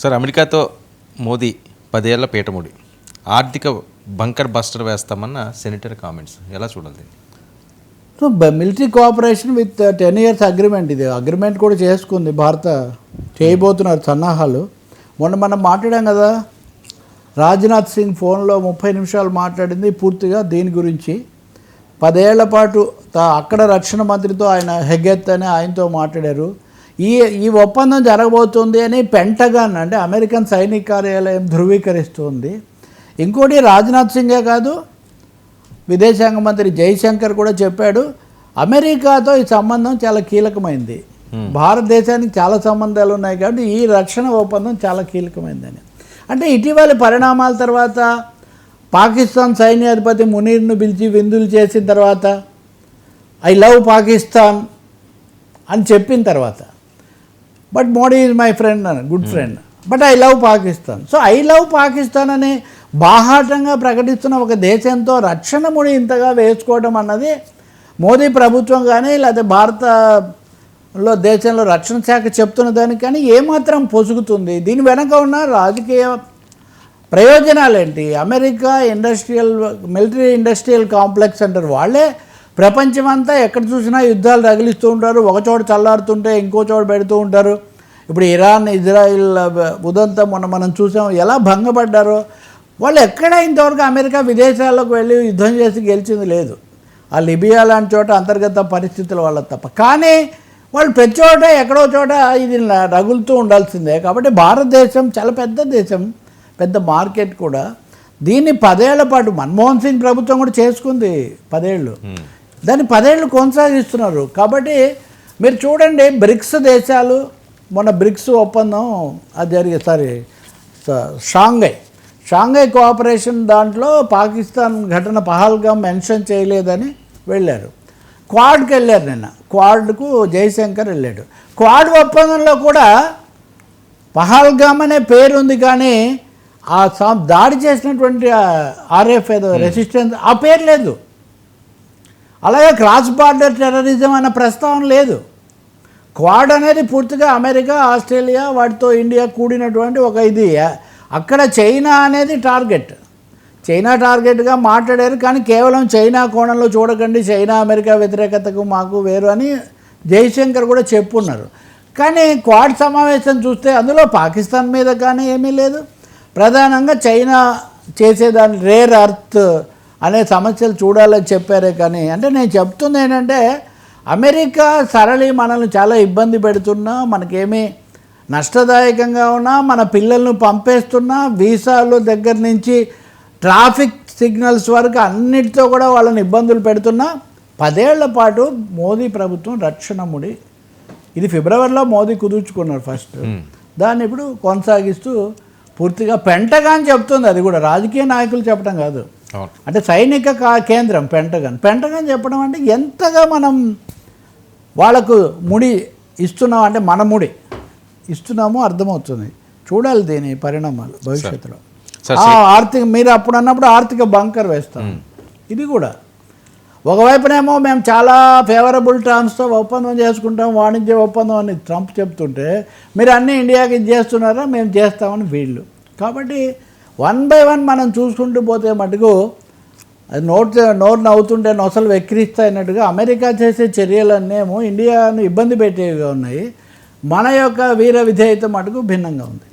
Sir అమెరికాతో మోదీ పదేళ్ళ పీటముడి ఆర్థిక బంకర్ బస్టర్ వేస్తామన్న సెనేటర్ కామెంట్స్. ఎలా చూడాలి military cooperation with ten years agreement. ఇది అగ్రిమెంట్ కూడా చేసుకుంది భారత చేయబోతున్నారు సన్నాహాలు. మొన్న మనం మాట్లాడాం కదా రాజ్నాథ్ సింగ్ ఫోన్లో ముప్పై నిమిషాలు మాట్లాడింది పూర్తిగా దీని గురించి. పదేళ్ళ పాటు అక్కడ రక్షణ మంత్రితో ఆయన హెగెత్ అని ఆయనతో మాట్లాడారు. ఈ ఈ ఒప్పందం జరగబోతుంది అని పెంటగాన్ అంటే అమెరికన్ సైనిక కార్యాలయం ధృవీకరిస్తుంది. ఇంకోటి రాజ్నాథ్ సింగే కాదు విదేశాంగ మంత్రి జైశంకర్ కూడా చెప్పాడు అమెరికాతో ఈ సంబంధం చాలా కీలకమైంది. భారతదేశానికి చాలా సంబంధాలు ఉన్నాయి కాబట్టి ఈ రక్షణ ఒప్పందం చాలా కీలకమైందని. అంటే ఇటీవలి పరిణామాల తర్వాత పాకిస్తాన్ సైన్యాధిపతి మునీర్ను పిలిచి విందులు చేసిన తర్వాత ఐ లవ్ పాకిస్తాన్ అని చెప్పిన తర్వాత but Modi is my friend అని good friend but I love Pakistan so I love Pakistan అని బాహాటంగా ప్రకటిస్తున్న ఒక దేశంతో రక్షణ ముడి ఇంతగా వేసుకోవడం అన్నది మోదీ ప్రభుత్వం కానీ లేకపోతే భారతలో దేశంలో రక్షణ శాఖ చెప్తున్న దానికి కానీ ఏమాత్రం పొసుగుతుంది. దీని వెనక ఉన్న రాజకీయ ప్రయోజనాలేంటి? America industrial military industrial complex అంటారు వాళ్ళే ప్రపంచమంతా ఎక్కడ చూసినా యుద్ధాలు రగిలిస్తూ ఉంటారు. ఒక చోట చల్లారుతుంటే ఇంకో చోట పెడుతూ ఉంటారు. ఇప్పుడు ఇరాన్ ఇజ్రాయిల్ ఉదంతా మొన్న మనం చూసాం. ఎలా భంగపడ్డారో వాళ్ళు ఎక్కడ ఇంతవరకు అమెరికా విదేశాలకు వెళ్ళి యుద్ధం చేసి గెలిచింది లేదు. ఆ లిబియా లాంటి చోట అంతర్గత పరిస్థితుల వల్ల తప్ప. కానీ వాళ్ళు ప్రతి చోట ఎక్కడో చోట ఇది రగులుతూ ఉండాల్సిందే. కాబట్టి భారతదేశం చాలా పెద్ద దేశం పెద్ద మార్కెట్ కూడా. దీన్ని పదేళ్ళ పాటు మన్మోహన్ సింగ్ ప్రభుత్వం కూడా చేసుకుంది పదేళ్ళు. దాన్ని పదేళ్ళు కొనసాగిస్తున్నారు. కాబట్టి మీరు చూడండి బ్రిక్స్ దేశాలు మొన్న బ్రిక్స్ ఒప్పందం అది జరిగే సారీ షాంఘై. షాంఘై కోఆపరేషన్ దాంట్లో పాకిస్తాన్ ఘటన పహల్గా మెన్షన్ చేయలేదని వెళ్ళారు. క్వాడ్కి వెళ్ళారు నిన్న. క్వాడ్కు జయశంకర్ వెళ్ళాడు. క్వాడ్ ఒప్పందంలో కూడా పహల్గామ్ అనే పేరు ఉంది కానీ ఆ దాడి చేసినటువంటి ఆర్ఎఫ్ ఏదో రెసిస్టెన్స్ ఆ పేరు లేదు. అలాగే క్రాస్ బార్డర్ టెర్రరిజం అన్న ప్రస్తావన లేదు. క్వాడ్ అనేది పూర్తిగా అమెరికా ఆస్ట్రేలియా వాటితో ఇండియా కూడినటువంటి ఒక ఇది. అక్కడ చైనా అనేది టార్గెట్. చైనా టార్గెట్గా మాట్లాడారు కానీ కేవలం చైనా కోణంలో చూడకండి చైనా అమెరికా వ్యతిరేకతకు మాకు వేరు అని జయశంకర్ కూడా చెప్పున్నారు. కానీ క్వాడ్ సమావేశం చూస్తే అందులో పాకిస్తాన్ మీద కానీ ఏమీ లేదు. ప్రధానంగా చైనా చేసేదాని రేర్ అర్త్ అనే సమస్యలు చూడాలని చెప్పారే కానీ అంటే నేను చెప్తుంది ఏంటంటే అమెరికా సరళి మనల్ని చాలా ఇబ్బంది పెడుతున్నా మనకేమీ నష్టదాయకంగా ఉన్నా మన పిల్లల్ని పంపేస్తున్నా వీసాలు దగ్గర నుంచి ట్రాఫిక్ సిగ్నల్స్ వరకు అన్నిటితో కూడా వాళ్ళని ఇబ్బందులు పెడుతున్నా. పదేళ్ళ పాటు మోదీ ప్రభుత్వం రక్షణ ముడి. ఇది ఫిబ్రవరిలో మోదీ కుదుర్చుకున్నారు ఫస్ట్. దాన్ని ఇప్పుడు కొనసాగిస్తూ పూర్తిగా పెంటగాన్ చెప్తుంది అది కూడా రాజకీయ నాయకులు చెప్పడం కాదు. అంటే సైనిక కా- కేంద్రం పెంటగన్ పెంటగన్ చెప్పడం అంటే ఎంతగా మనం వాళ్ళకు ముడి ఇస్తున్నాం అంటే మన ముడి ఇస్తున్నామో అర్థమవుతుంది. చూడాలి దీని పరిణామాలు భవిష్యత్తులో. ఆర్థిక మీరు అప్పుడు అన్నప్పుడు ఆర్థిక బంకర్ వేస్తాం ఇది కూడా. ఒకవైపునేమో మేము చాలా ఫేవరబుల్ టర్మ్స్తో ఒప్పందం చేసుకుంటాం వాణిజ్య ఒప్పందం అని ట్రంప్ చెప్తుంటే మీరు అన్నీ ఇండియాకి ఇది చేస్తున్నారా మేము చేస్తామని వీళ్ళు. కాబట్టి వన్ బై వన్ మనం చూసుకుంటూ పోతే మటుకు అది నోట్ నోరు నవ్వుతుంటే నొసలు వెక్కిరిస్తాయినట్టుగా అమెరికా చేసే చర్యలన్నేమో ఇండియాను ఇబ్బంది పెట్టేవిగా ఉన్నాయి. మన యొక్క వీర విధేయత మటుకు భిన్నంగా ఉంది.